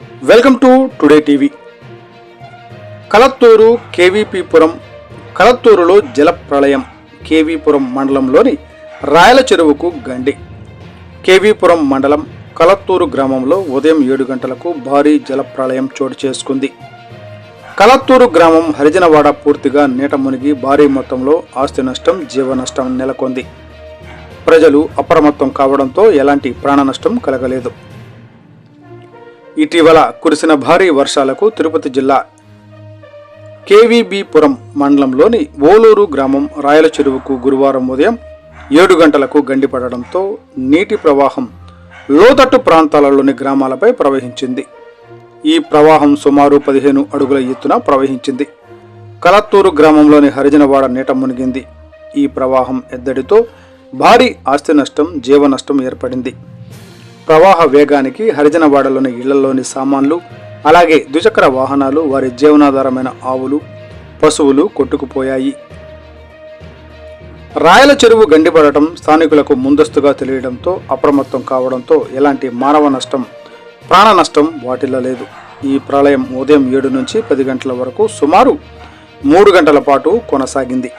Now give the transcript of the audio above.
Welcome to Today TV. Kalathur KVPPuram కలత్తూరులో జల ప్రళయం కేవీపురం మండలంలోని రాయల చెరువుకు గండి. కేవీపురం మండలం కలత్తూరు గ్రామంలో ఉదయం ఏడు గంటలకు భారీ జల ప్రళయం చోటు చేసుకుంది. కలత్తూరు గ్రామం హరిజనవాడ పూర్తిగా నీట మునిగి భారీ మొత్తంలో ఆస్తి నష్టం జీవ నష్టం నెలకొంది. ప్రజలు అప్రమత్తం కావడంతో ఎలాంటి ప్రాణ నష్టం కలగలేదు. ఇటీవల కురిసిన భారీ వర్షాలకు తిరుపతి జిల్లా కేవీబీపురం మండలంలోని ఓలూరు గ్రామం రాయల చెరువుకు గురువారం ఉదయం ఏడు గంటలకు గండిపడడంతో నీటి ప్రవాహం లోతట్టు ప్రాంతాలలోని గ్రామాలపై ప్రవహించింది. ఈ ప్రవాహం సుమారు పదిహేను అడుగుల ఎత్తున ప్రవహించింది. కలత్తూరు గ్రామంలోని హరిజనవాడ నీట మునిగింది. ఈ ప్రవాహం ఎద్దడితో భారీ ఆస్తి నష్టం జీవ నష్టం ఏర్పడింది. ప్రవాహ వేగానికి హరిజనవాడలోని ఇళ్ళలోని సామాన్లు అలాగే ద్విచక్ర వాహనాలు వారి జీవనాధారమైన ఆవులు పశువులు కొట్టుకుపోయాయి. రాయల చెరువు గండిపడటం స్థానికులకు ముందస్తుగా తెలియడంతో అప్రమత్తం కావడంతో ఎలాంటి మానవ నష్టం ప్రాణ నష్టం వాటిల్లలేదు ఈ ప్రళయం ఉదయం ఏడు నుంచి పది గంటల వరకు సుమారు మూడు గంటల పాటు కొనసాగింది.